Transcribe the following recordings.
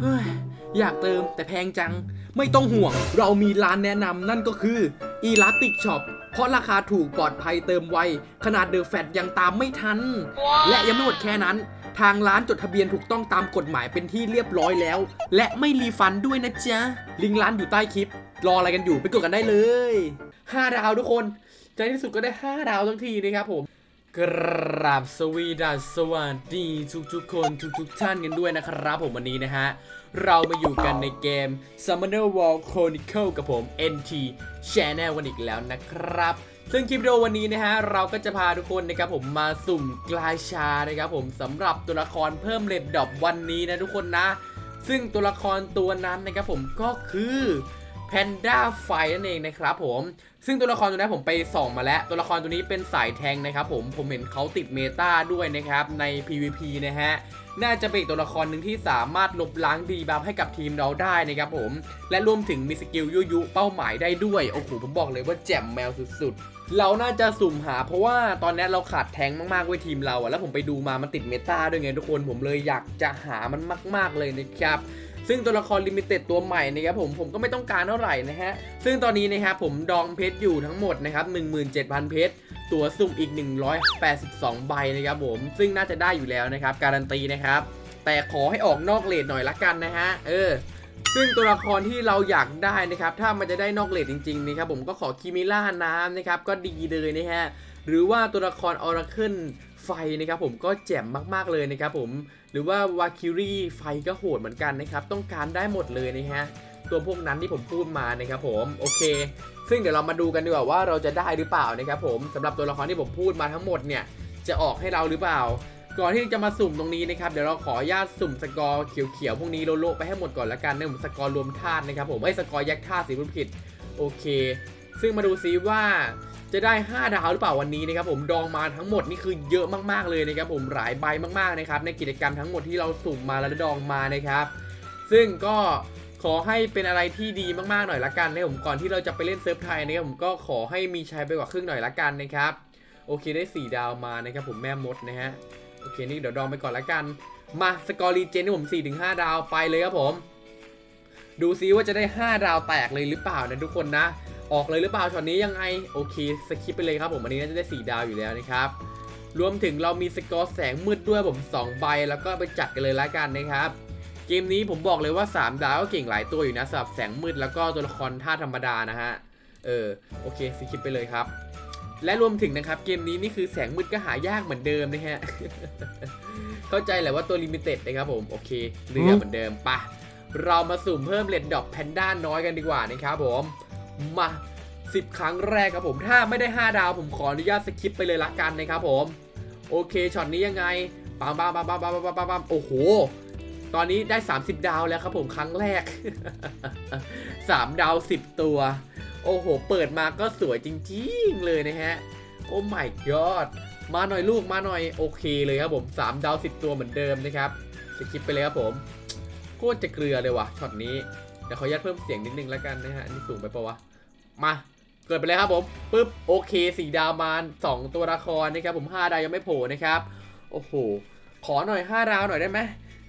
เฮ้ยอยากเติมแต่แพงจัง ไม่ต้องห่วง เรามีร้านแนะนำนั่นก็คือ Elastic Shop เพราะราคาถูกปลอดภัยเติมไว ขนาดเดอะแฟตยังตามไม่ทัน และยังไม่หมดแค่นั้น ทางร้านจดทะเบียนถูกต้องตามกฎหมายเป็นที่เรียบร้อยแล้ว และไม่รีฟันด้วยนะจ๊ะ ลิงก์ร้านอยู่ใต้คลิป รออะไรกันอยู่ไปกดกันได้เลย 5 ดาวทุกคน ใจที่สุดก็ได้ 5 ดาวทั้งทีนะครับผม กราบสวีดัสสวัสดีทุกทุกคนทุกทุกท่านกันด้วยนะครับผมวันนี้นะฮะ เรามาอยู่กันในเกม Summoner Wall Chronicle กับผม NT Channel กันอีกแล้วนะครับ ซึ่งคลิปวิดีโอวันนี้นะฮะ เราก็จะพาทุกคนนะครับผมมาสุ่มกลายชานะครับผมสำหรับตัวละครเพิ่มเลดดอบวันนี้นะทุกคนนะ ซึ่งตัวละครตัวนั้นนะครับผมก็คือ แพนด้าไฟนั่นเองนะครับผม ซึ่งตัวละครตัวนี้ผมไปส่องมาแล้ว ตัวละครตัวนี้เป็นสายแทงนะครับผม ผมเห็นเขาติดเมตาด้วยนะครับใน PVP นะฮะ น่าจะเป็นอีกตัวละครหนึ่งที่สามารถลบล้างดีบัฟให้กับทีมเราได้นะครับผม และรวมถึงมีสกิลยุยุเป้าหมายได้ด้วย โอ้โห ผมบอกเลยว่าแจ่มแมวสุดๆ เราน่าจะสุ่มหาเพราะว่าตอนนี้เราขาดแทงมากๆเว้ทีมเราอะแล้วผมไปดูมามันติดเมตาด้วยไงทุกคน ผมเลยอยากจะหามันมาก ๆเลยนะครับ ซึ่งตัวละครลิมิเต็ดตัวใหม่นะครับผมผมก็ไม่ต้องการเท่าไหร่นะฮะซึ่งตอนนี้นะครับผมดองเพชรอยู่ทั้งหมดนะครับ17,000 เพชรตัวสุ่มอีก 182 ใบนะครับผมซึ่งน่าจะได้อยู่แล้วนะครับการันตีนะครับ แต่ขอให้ออกนอกเลทหน่อยละกันนะฮะเออซึ่งตัวละครที่เราอยากได้นะครับ ถ้ามันจะได้นอกเลทจริงๆนะครับผมก็ขอคิมิล่าน้ำนะครับ ก็ดีเลยนะฮะ หรือว่าตัวละครออราเคิล ไฟนะครับผมก็แจ่มมากๆเลยนะครับผมหรือว่าวาคิรี่ไฟก็โหดเหมือนกันนะครับต้องการได้หมดเลยนะฮะตัวพวกนั้นที่ผมพูดมานะครับผมโอเค ซึ่งเดี๋ยวเรามาดูกันดีกว่าว่าเราจะได้หรือเปล่านะครับผมสำหรับตัวละครที่ผมพูดมาทั้งหมดเนี่ยจะออกให้เราหรือเปล่า ก่อนที่จะมาสุ่มตรงนี้นะครับเดี๋ยวเราขออนุญาตสุ่มสกอร์เขียวๆพวกนี้โลๆไปให้หมดก่อนละกันในผมสกอร์รวมธาตุนะครับผมไอ้สกอร์แยกธาตุสิพูดผิดโอเค ซึ่งมาดูซิว่า จะได้ 5 ดาวหรือเปล่าวันนี้นะครับผมดองมาทั้งหมดนี่คือเยอะมากๆเลยนะครับผมหลายใบมากๆนะครับในกิจกรรมทั้งหมดที่เราสุ่มมาแล้วดองมานะครับ ซึ่งก็ขอให้เป็นอะไรที่ดีมากๆหน่อยละกันนะครับผมก่อนที่เราจะไปเล่นเซิร์ฟไทยนะครับผมก็ขอให้มีชัยไปกว่าครึ่งหน่อยละกันนะครับโอเคได้ 4 ดาวมานะครับผมแม่มดนะฮะโอเคนี่เดี๋ยวดองไปก่อนละกัน มาสกอร์รีเจนที่ผม4-5ดาวไปเลยครับผม ดูซิว่าจะได้ 5 ดาวแตกเลยหรือเปล่านะทุกคนนะ ออกเลยหรือเปล่าช็อตนี้ยังไงโอเคสคิปไปเลยครับผมอันนี้น่าจะได้ 4 ดาวอยู่แล้วนะครับรวมถึงเรามีสกอร์แสงมืดด้วยผม 2 ใบแล้วก็ไปจัดกันเลยละกันนะครับ เกมนี้ผมบอกเลยว่า 3 ดาวก็เก่งหลายตัวอยู่นะสำหรับแสงมืดแล้วก็ตัวละครท่าธรรมดานะฮะเออโอเคสคิปไปเลยครับ และรวมถึงนะครับเกมนี้นี่คือแสงมืดก็หายากเหมือนเดิมนะฮะเข้าใจแหละว่าตัวลิมิเต็ดนะครับผมโอเคเรือเหมือนเดิมปะเรามาสุ่มเพิ่มเลดดอกแพนด้าน้อยกันดีกว่านะครับผม มา 10 ครั้งแรกครับผม ถ้าไม่ได้ 5 ดาวผมขออนุญาตสคิปไปเลยละกันนะครับผม โอเคช็อตนี้ยังไงปังปังปังปังปังปังปังปังโอ้โห ตอนนี้ได้ 30 ดาวแล้วครับผมครั้งแรก 3 ดาว 10 ตัว โอ้โห เปิดมาก็สวยจริงๆเลยนะฮะ โอ้ my god มาหน่อยลูกมาหน่อยโอเคเลยครับผม 3 ดาว 10 ตัวเหมือนเดิมนะครับสกิปไปเลยครับผมโคตรจะเกลือเลยว่ะช็อตนี้ ดี๋ยวขออนุญาตเพิ่มเสียงนิดนึงแล้วกันนะฮะอันนี่สูงไปปะวะ มา เกิดไปเลยครับผมปึ๊บโอเค4ดาวมา2ตัวละครนะครับผม5ดาวยังไม่โผล่นะครับ โอ้โห ขอหน่อย 5 ดาวหน่อยได้ไหม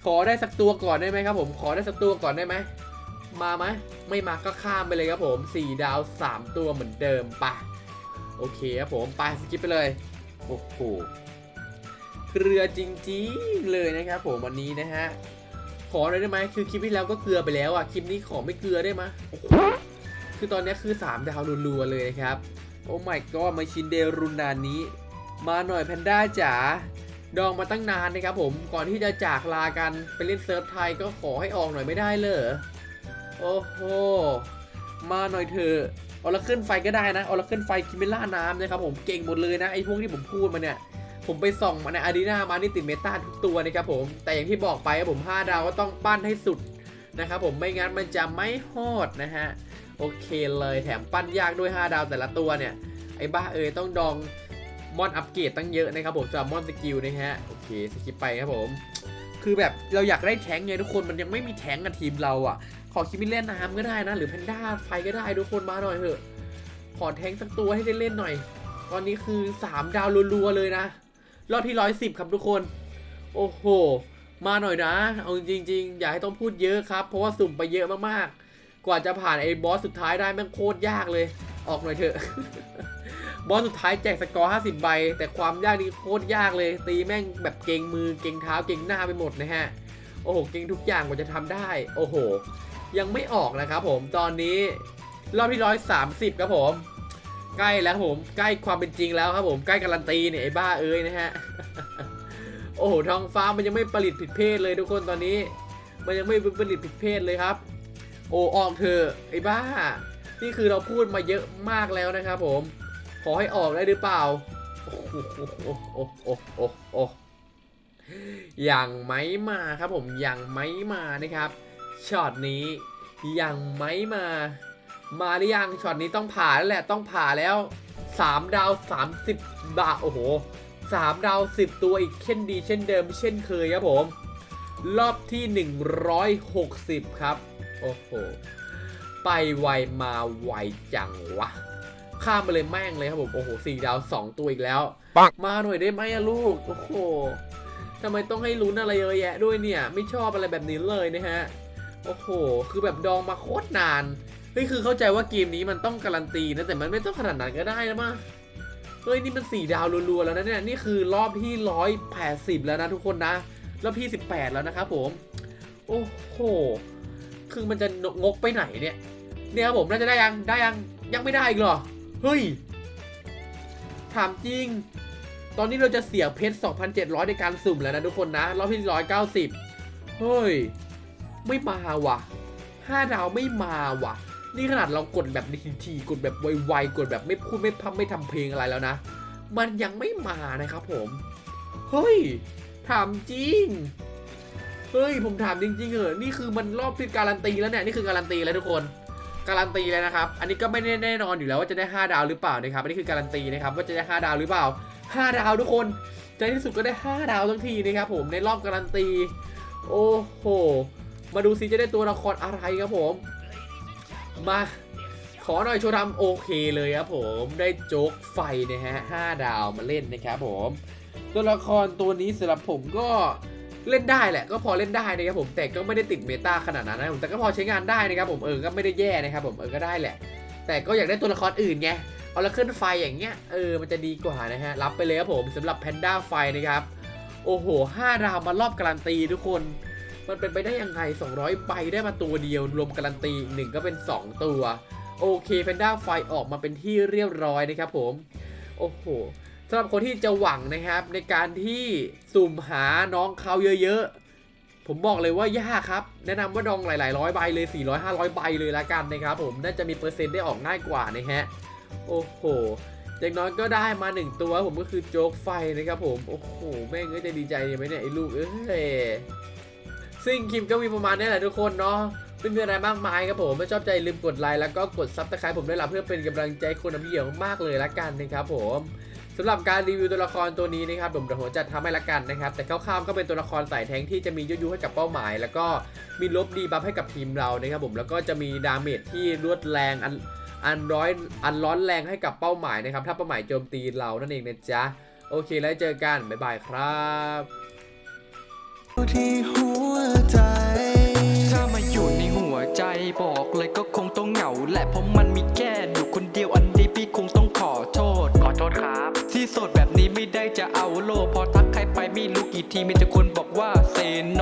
ขอได้สักตัวก่อนได้ไหมครับผมขอได้สักตัวก่อนได้ไหมมาไหมไม่มาก็ข้ามไปเลยครับผม 4 ดาว 3 ตัวเหมือนเดิมปะโอเคครับผมไปสกิปไปเลยโอ้โหเกลือจริงๆเลยนะครับผมวันนี้นะฮะ ขอหน่อยได้ไหมคือคลิปที่แล้วก็เกลือไปแล้วอะคลิปนี้ขอไม่เกลือได้ไหมคือตอนนี้คือ 3 ดาวรัวๆเลยนะครับ โอ้ my god มาชินเดรุนนานนี้ มาหน่อยแพนด้าจ๋าดองมาตั้งนานนะครับผมก่อนที่จะจากลากันไปเล่นเซิร์ฟไทยก็ขอให้ออกหน่อยไม่ได้เลยโอ้โหมาหน่อยเถอะออร์เคิลไฟก็ได้นะออร์เคิลไฟคิมิล่าน้ำนะครับผมเก่งหมดเลยนะไอ้พวกที่ผมพูดมาเนี่ย ผมไปส่องมาในอารีนามานี่ติดเมตาทุกตัวนะครับผม แต่อย่างที่บอกไปครับผม 5 ดาวก็ต้องปั้นให้สุดนะครับผมไม่งั้นมันจะไม่ฮอดนะฮะ โอเคเลยแถมปั้นยากด้วย 5 ดาวแต่ละตัวเนี่ย ไอ้บ้าเอ้ยต้องดองมอนอัปเกรดตั้งเยอะนะครับผมสำหรับมอนสกิลนะฮะ โอเคสกิปไปครับผม คือแบบเราอยากได้แทงไงทุกคนมันยังไม่มีแทงกับทีมเราอะ ขอคิมิเล่นน้ำก็ได้นะ หรือแพนด้าไฟก็ได้ทุกคนมาหน่อยเถอะขอแทงสักตัวให้ได้เล่นหน่อย ตอนนี้คือ 3 ดาวรัวๆเลยนะ รอบที่110ครับทุกคน โอ้โห มาหน่อยนะ เอาจริง ๆ อย่าให้ต้องพูดเยอะครับ เพราะว่าสุ่มไปเยอะมากๆ กว่าจะผ่านไอ้บอสสุดท้ายได้แม่งโคตรยากเลย ออกหน่อยเถอะ บอสสุดท้ายแจกสกอร์50ใบ แต่ความยากนี่โคตรยากเลย ตีแม่งแบบเก่งมือเก่งเท้าเก่งหน้าไปหมดนะฮะ โอ้โห เก่งทุกอย่างกว่าจะทำได้ โอ้โห ยังไม่ออกนะครับผม ตอนนี้รอบที่ร้อยสามสิบครับผม ใกล้แล้วผมใกล้ความเป็นจริงแล้วครับผมใกล้การันตีเนี่ยไอ้บ้าเอ้ยนะฮะโอ้โหทองฟ้ามันยังไม่ผลิตผิดเพศเลยทุกคนตอนนี้ มันยังไม่ผลิตผิดเพศเลยครับ โอ้ออกเถอะไอ้บ้า นี่คือเราพูดมาเยอะมากแล้วนะครับผม ขอให้ออกได้หรือเปล่าโอ้โหโอ้โหโอ้โอ้โอ้โหยังไม่มาครับผมยังไม่มานะครับช็อตนี้ยังไม่มา มาหรือยังช็อตนี้ต้องผ่าแล้วแหละต้องผ่าแล้ว 3 ดาว 30 บาทโอ้โห3ดาว 10 ตัวอีกเช่นดีเช่นเดิมเช่นเคยครับผม รอบที่ 160 ครับ โอ้โห ไปไวมาไวจังวะ ข้ามไปเลยแม่งเลยครับผม โอ้โหสี่ดาว 2 ตัวอีกแล้วปังมาหน่อยได้ไหมอะลูก โอ้โหทำไมต้องให้ลุ้นอะไรเยอะแยะด้วยเนี่ย ไม่ชอบอะไรแบบนี้เลยนะฮะ โอ้โห คือแบบดองมาโคตรนาน เฮ้ยคือเข้าใจว่าเกมนี้มันต้องการันตีนะแต่มันไม่ต้องขนาดนั้นก็ได้นะมั้งเฮ้ยนี่มันสี่ดาวรัวๆแล้วนะเนี่ยนี่คือรอบที่ร้อยแปดสิบแล้วนะทุกคนนะรอบที่สิบแปดแล้วนะครับผม โอ้โหคือมันจะงกไปไหนเนี่ยเนี่ยครับผมน่าจะได้ยังได้ยังยังไม่ได้อีกเหรอเฮ้ยถามจริง ตอนนี้เราจะเสียเพชร 2,700 ในการสุ่มแล้วนะทุกคนนะ รอบที่ 190 เฮ้ย ไม่มาว่ะ 5 ดาวไม่มาว่ะ นี่ขนาดเรากดแบบทีๆกดแบบไวๆกดแบบไม่พูดไม่พัมไม่ทำเพลงอะไรแล้วนะ มันยังไม่มานะครับผม เฮ้ยถามจริง เฮ้ยผมถามจริงๆเหรอนี่คือมันรอบที่การันตีแล้วเนี่ยนี่คือการันตีแล้วทุกคนการันตีเลยนะครับ อันนี้ก็ไม่แน่แน่นอนอยู่แล้วว่าจะได้ 5 ดาวหรือเปล่านะครับ อันนี้คือการันตีนะครับว่าจะได้ 5 ดาวหรือเปล่า 5 ดาวทุกคนใจที่สุดก็ได้ 5 ดาวทั้งทีนะครับผมในรอบการันตี โอ้โห มาดูซิจะได้ตัวละครอะไรครับผม มาขอหน่อยโชว์ทำโอเคเลยครับผมได้โจ๊กไฟนะฮะ5ดาวมาเล่นนะครับผมตัวละครตัวนี้สำหรับผมก็เล่นได้แหละก็พอเล่นได้นะครับผมแต่ก็ไม่ได้ติดเมตาขนาดนั้นนะผมแต่ก็พอใช้งานได้นะครับผมเออก็ไม่ได้แย่นะครับผมเออก็ได้แหละ แต่ก็อยากได้ตัวละครอื่นไงเอาละขึ้นไฟอย่างเงี้ยเออมันจะดีกว่านะฮะรับไปเลยครับผมสำหรับแพนด้าไฟนะครับโอ้โห5ดาวมารอบการันตีทุกคน มันเป็นไปได้ยังไง 200 ใบได้มาตัวเดียว รวมการันตีอีกหนึ่งก็เป็น 2 ตัว โอเคแพนด้าไฟออกมาเป็นที่เรียบร้อยนะครับผม โอ้โหสำหรับคนที่จะหวังนะครับในการที่สุ่มหาน้องเขาเยอะๆ ผมบอกเลยว่ายากครับ แนะนำว่าดองหลายๆร้อยใบเลย 400 500 ใบเลยละกันนะครับผม น่าจะมีเปอร์เซ็นต์ได้ออกง่ายกว่านะฮะ โอ้โหอย่างน้อยก็ได้มาหนึ่งตัวผมก็คือโจ๊กไฟนะครับผม โอ้โห แม่งก็จะดีใจไหมเนี่ยไอ้ลูกเอ้ย ซึ่งคลิปก็มีประมาณนี้แหละทุกคนเนาะไม่มีอะไรมากมายครับผมไม่ชอบใจลืมกดไลค์แล้วก็กดซับสไครต์ผมด้วยล่ะเพื่อเป็นกำลังใจคนน้ำเหี่ยวมากเลยละกันนะครับผมสำหรับการรีวิวตัวละครตัวนี้นะครับผมเดี๋ยวผมจะทำให้ละกันนะครับ แต่คร่าวๆก็เป็นตัวละครสายแทงที่จะมียุยุให้กับเป้าหมาย แล้วก็มีลบดีบัฟให้กับทีมเรานะครับผมแล้วก็จะมีดาเมจที่รวดแรงอันอันร้อยอันร้อนแรงให้กับเป้าหมายนะครับ ถ้าเป้าหมายโจมตีเรานั่นเองนะจ๊ะโอเคแล้วเจอกันบ๊ายบายครับ ละเพราะมันมีแค่อยู่คนเดียวอันนี้พี่คงต้องขอโทษ ขอโทษครับ ที่โสดแบบนี้ไม่ได้จะเอาโลกพอทักใครไปไม่รู้กี่ทีมีแต่คนบอกว่าเซโน